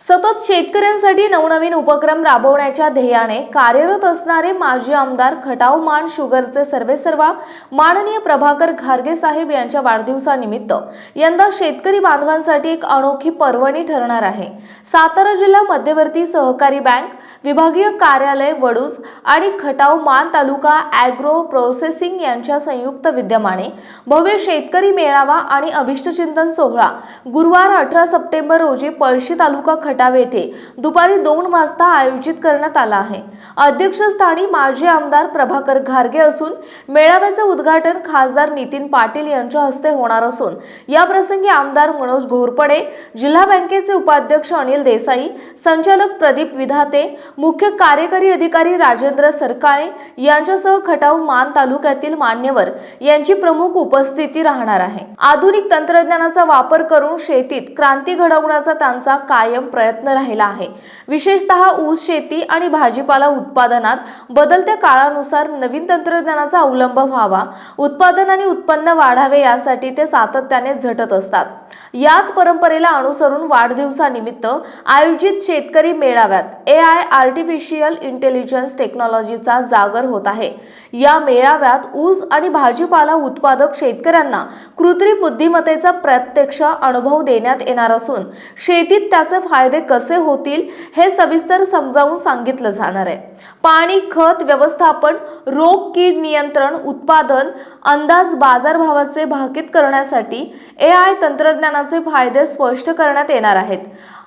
सतत शेतकऱ्यांसाठी नवनवीन उपक्रम राबवण्याच्या ध्येयाने कार्यरत असणारे माजी आमदार खटाव मान शुगरचे सर्वेसर्वा माननीय प्रभाकर घारगे साहेब यांच्या वाढदिवसानिमित्त यंदा शेतकरी बांधवांसाठी एक अनोखी पर्वणी ठरणार आहे. सातारा जिल्हा मध्यवर्ती सहकारी बँक विभागीय कार्यालय वडूज आणि खटाव मान तालुका ॲग्रो प्रोसेसिंग यांच्या संयुक्त विद्यमाने भव्य शेतकरी मेळावा आणि अभिष्टचिंतन सोहळा गुरुवार अठरा सप्टेंबर रोजी पळशी तालुका खटाव येथे. दुपारी दोन वाजता आयोजित करण्यात आला आहे. अध्यक्षस्थानी माजी आमदार प्रभाकर घारगे असून मेळाव्याचे उद्घाटन खासदार नितीन पाटील यांच्या हस्ते होणार असून या प्रसंगी आमदार मनोज घोरपडे जिल्हा बँकेचे उपाध्यक्ष अनिल देसाई संचालक प्रदीप विधाते मुख्य कार्यकारी अधिकारी राजेंद्र सरकाळे यांच्यासह खटाव मान तालुक्यातील मान्यवर यांची प्रमुख उपस्थिती राहणार आहे. आधुनिक तंत्रज्ञानाचा वापर करून शेतीत क्रांती घडवण्याचा त्यांचा कायम प्रयत्न राहिला आहे. विशेषतः ऊस शेती आणि भाजीपाला उत्पादनात बदलत्या काळानुसार नवीन तंत्रज्ञानाचा अवलंब व्हावा उत्पादन आणि उत्पन्न वाढावे यासाठी ते सातत्याने झटत असतात. याच परंपरेला अनुसरून वाढदिवसानिमित्त आयोजित शेतकरी मेळाव्यात ए आय आर्टिफिशियल इंटेलिजन्स टेक्नॉलॉजीचा जागर होत आहे. या मेळाव्यात ऊस आणि भाजीपाला उत्पादक शेतकऱ्यांना कृत्रिम बुद्धिमत्तेचा प्रत्यक्ष अनुभव देण्यात येणार असून शेतीत त्याचे फायदे फायदे कसे होतील हे सविस्तर समजावून सांगितलं जाणार आहे. पाणी खत व्यवस्थापन रोग कीड नियंत्रण उत्पादन अंदाज बाजारभावाचे भाकीत करण्यासाठी ए आय तंत्रज्ञानाचे फायदे स्पष्ट करण्यात येणार आहेत.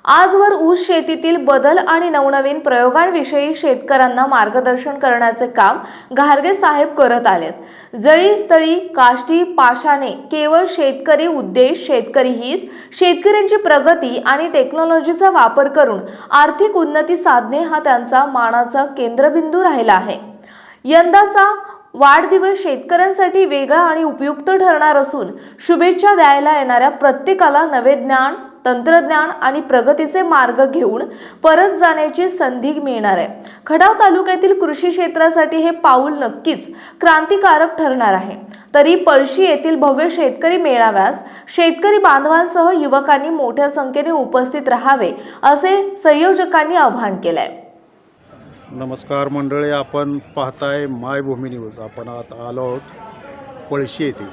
आजवर ऊस शेतीतील बदल आणि नवनवीन प्रयोगांविषयी शेतकऱ्यांना मार्गदर्शन करण्याचे काम घारगे साहेब करत आलेत. जळी स्थळी काष्टी पाशाने केवळ शेतकरी उद्देश शेतकरी हित शेतकऱ्यांची प्रगती आणि टेक्नॉलॉजीचा वापर करून आर्थिक उन्नती साधणे हा त्यांचा मानाचा केंद्रबिंदू राहिला आहे. यंदाचा वाढदिवस शेतकऱ्यांसाठी वेगळा आणि उपयुक्त ठरणार असून शुभेच्छा द्यायला येणाऱ्या प्रत्येकाला नवे ज्ञान तंत्रज्ञान आणि प्रगतीचे मार्ग घेऊन परत जाण्याची संधी मिळणार आहे. खडाव तालुक्यातील कृषी क्षेत्रासाठी हे पाऊल नक्कीच क्रांतिकारक ठरणार आहे. तरी पळशी येथील भव्य शेतकरी मेळाव्यास शेतकरी बांधवांसह युवकांनी मोठ्या संख्येने उपस्थित राहावे असे संयोजकांनी आवाहन केलंय. नमस्कार मंडळी आपण पाहताय मायभूमी न्यूज. आपण आता आलो आहोत पळशी येथे.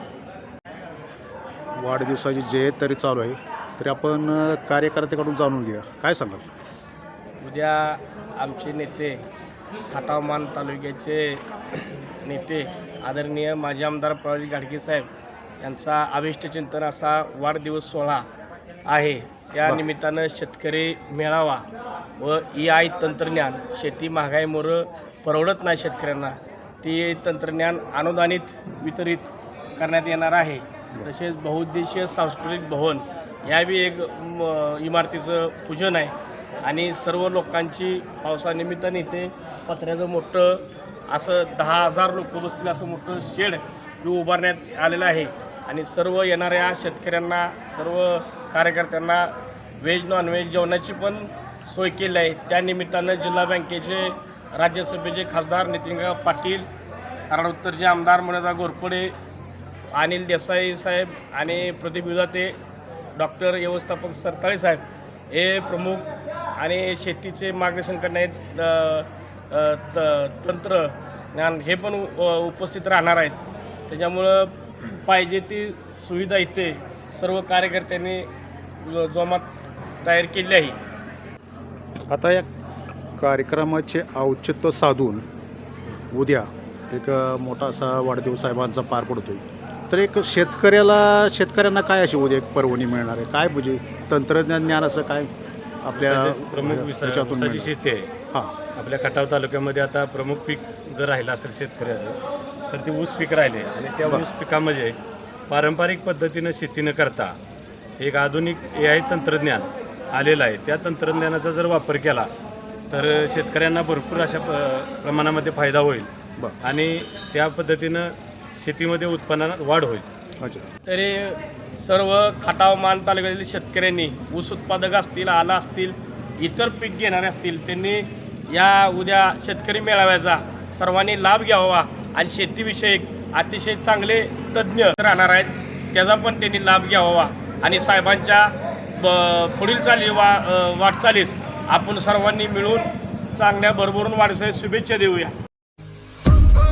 वाढदिवसाची जे तरी चालू आहे. तरी आपण कार्यकर्त्याकडून जाणून घेऊया. काय सांगाल? उद्या आमचे नेते खटावमान तालुक्याचे नेते आदरणीय माजी आमदार प्रवाजी गाडगे साहेब यांचा अभिष्टचिंतन असा वाढदिवस सोहळा आहे. त्या निमित्तानं शेतकरी मेळावा व ई आय तंत्रज्ञान शेती महागाईमुळं परवडत नाही शेतकऱ्यांना. ती तंत्रज्ञान अनुदानित वितरित करण्यात येणार आहे. तसेच बहुउद्देशीय सांस्कृतिक भवन या बी एक म, इमारतीचं पूजन आहे. आणि सर्व लोकांची पावसानिमित्ताने इथे पत्र्याचं मोठं असं दहा हजार लोक बसतील असं मोठं शेड हे उभारण्यात आलेलं आहे. आणि सर्व येणाऱ्या शेतकऱ्यांना सर्व कार्यकर्त्यांना व्हेज नॉनव्हेज जेवणाची पण सोय केली आहे. त्यानिमित्तानं जिल्हा बँकेचे राज्यसभेचे खासदार नितीनराव पाटील कारण उत्तरचे आमदार मनोजा घोरपडे अनिल देसाई साहेब आणि प्रदीप युदाते डॉक्टर व्यवस्थापक सरताळे साहेब हे प्रमुख आणि शेतीचे मार्गदर्शन करण्यात तंत्र ज्ञान त तंत्रज्ञान हे पण उपस्थित राहणार आहेत. त्याच्यामुळं पाहिजे ती सुविधा इथे सर्व कार्यकर्त्यांनी जोमात तयार केली आहे. आता या कार्यक्रमाचे औचित्य साधून उद्या एक मोठा असा वाढदिवस साहेबांचा पार पडतोय. तर एक शेतकऱ्याला शेतकऱ्यांना काय अशी उद्या एक पर्वणी मिळणार आहे? काय म्हणजे तंत्रज्ञान ज्ञान असं काय आपल्या ऊसाचे प्रमुख विसा- ह्याच्यातून ऊसाची मिळणार? शेती आहे. हां. आपल्या खटाव तालुक्यामध्ये आता प्रमुख पीक जर राहिलं असेल शेतकऱ्याचं तर ते ऊस पीक राहिले. आणि त्या ऊस पिकामध्ये पारंपरिक पद्धतीनं शेती न करता एक आधुनिक ए आय तंत्रज्ञान आलेलं आहे. त्या तंत्रज्ञानाचा जर वापर केला तर शेतकऱ्यांना भरपूर अशा प- प्रमाणामध्ये फायदा होईल. बरं. आणि त्या पद्धतीनं शेतीमध्ये उत्पन्नात वाढ होईल. अच्छा. तरी सर्व खटाव मान तालुक्यातील शेतकऱ्यांनी ऊस उत्पादक असतील आला असतील इतर पीक घेणारे असतील त्यांनी या उद्या शेतकरी मेळाव्याचा सर्वांनी लाभ घ्यावा आणि शेतीविषयक अतिशय चांगले तज्ज्ञ राहणार आहेत त्याचा पण त्यांनी लाभ घ्यावा. आणि साहेबांच्या ब पुढील चाली वा वाटचालीस आपण सर्वांनी मिळून चांगल्या भरभरून वाढदिवसाच्या शुभेच्छा देऊया.